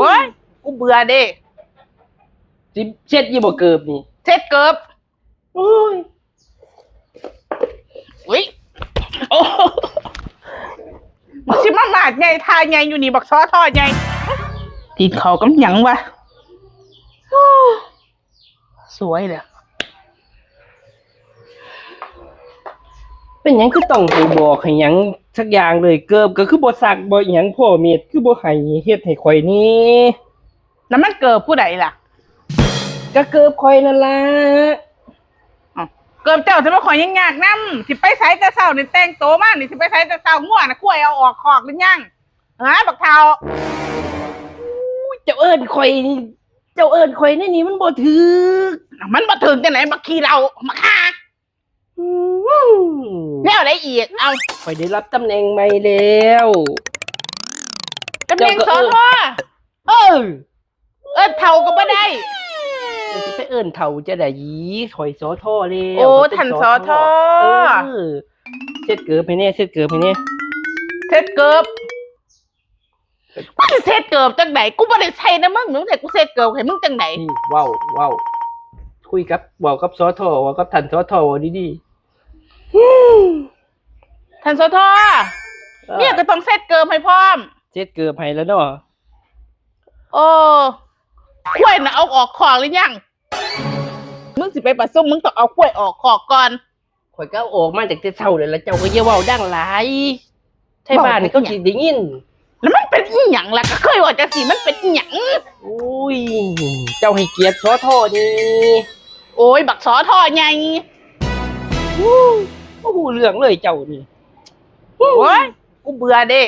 โอ้ยกูเบื่อเด้สิเช็ดยี่บ่เกิบนี่เช็ดเกิบโอ้ยอุ้ยโอ้ชิมามาดไงทายไงอยู่นี่บักซอทอดไงตีนเขากำหยังวะโอ้สวยเลยเป็นหยังคือต้องไปบอกให้หยัง สักอย่างเลยเกิบก็คือบ่ซักบ่หยังพ่อเมียดคือบ่ให้เฮ็ดให้ข่อยนี่แล้วมันเกิดผู้ใดล่ะ ก็เกิบข่อยนั่นล่ะอ้าวเกิดเจ้าจะมาขอยังยากน้ำสิไปไสแต่เศร้านี่แต่งโตมากนี่สิไปไสแต่เศร้าง่วงนะกล้วยเอาออกขอกหรือยังฮะบักเทาเจ้าเอิ้นข่อยนี่เจ้าเอิ้นข่อยในนี่มันบ่ถูกมันมาถึงจังไหนบักขี้เรามาฆ่า อืมแล้วอะ ไรอีก เอาข่อยได้รับตำแหน่งใหม่แล้วกำเนิดสอทอเออ เอิ้นเท่าก็บ่ได้เดี๋ยวสิไปเอิ้นเฒ่าจะได้หยีข่อยสอท่อแล้วโอ้บ่เป็ท่านสอทอเออเช็ดเกิบให้แน่เช็ดเกิบให้แน่เทศเกิบกูจะเทศเกิบจังไหนกูบ่ได้ใช้นะมึงมึงแต่กูเทศเกิบให้มึงจังไหนนี่เว้าเว้าคุยกับเว้ากับสอทอเว้ากับท่านสอทอดีท่านสอทอๆเนี่ยก็ต้องเทศเกิบให้พร้อมเช็ดเกิบให้แล้วเนาะโอ้กล้วยน่ะเอาออกขอกหรือยัง มึงสิไปปัสส้มมึงต้องเอากล้วยออกขอกก่อน ข่อยก็เอาออกมาจากแต่เช้าเลยแล้วเจ้าก็อย่าเว้าดังหลายไทยบ้านนี่เขาสิได้ยิน แล้วมันเป็นอีหยังล่ะก็เคยว่าจังสิมันเป็นอีหยัง อุ้ย เจ้าให้เกียรติสอทอนี่โอ้ย บักสอทอไงโอ้โหเรื่องเลยเจ้านี่ โอ้ยกูเบื่อเด้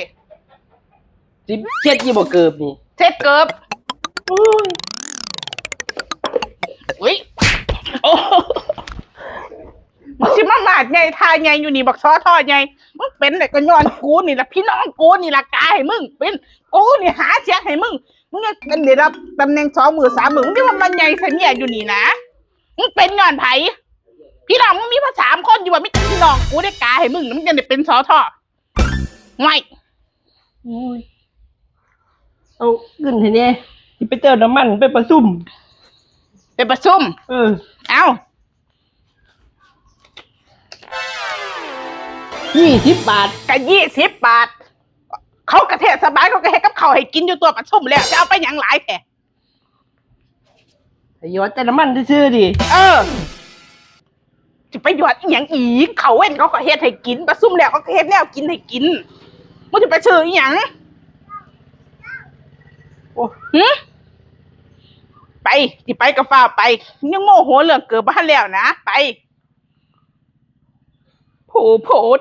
สิเช็ดยี่บ่เกิบนี่เทศเกิบอุ้ยโอ้ชิมามาดไงทายไงอยู่นี่บักซอทอดไงมึงเป็นแต่ก็ย้อนกูนี่ละพี่น้องกูนี่ละกายให้มึง เป็นกูนี่หาเสียงให้มึงมึงจะเป็นเดี๋ยวรับตำแหน่งสองมือสามมือมึงที่มันมันใหญ่เสนียอยู่นี่นะมึงเป็นย้อนไผพี่น้องมึงมีภาษามคนอยู่ว่าไม่ใช่พี่น้องกูได้กายให้มึงมึงจะได้เป็นสอทอ ไม่เอาเงินให้แน่สิไปเติมน้ำมันไปประซุ่มเป็นประชุม เออเอ้ายี่สิบบาทกะยี่สิบบาท เขากระเทศสบายเขากระเทศกับเขาวให้กินอยู่ตัวประชุมแล้ว จะเอาไปหยังหลายแท้ยอดแต่น้ำมันซื่อๆดิเออ จะไปหยอดอีหยังอีก เขาเว้นเขาก็เฮ็ดให้กินประซุ่มแล้วเขาก็เฮ็ดแนวกินให้กิน มันจะไปซื้ออีหยังโอ้หึไปจิไปกับฟ้าไปยังโมโหเรื่องเกิดบ้านแล้วนะ ไปโผโพด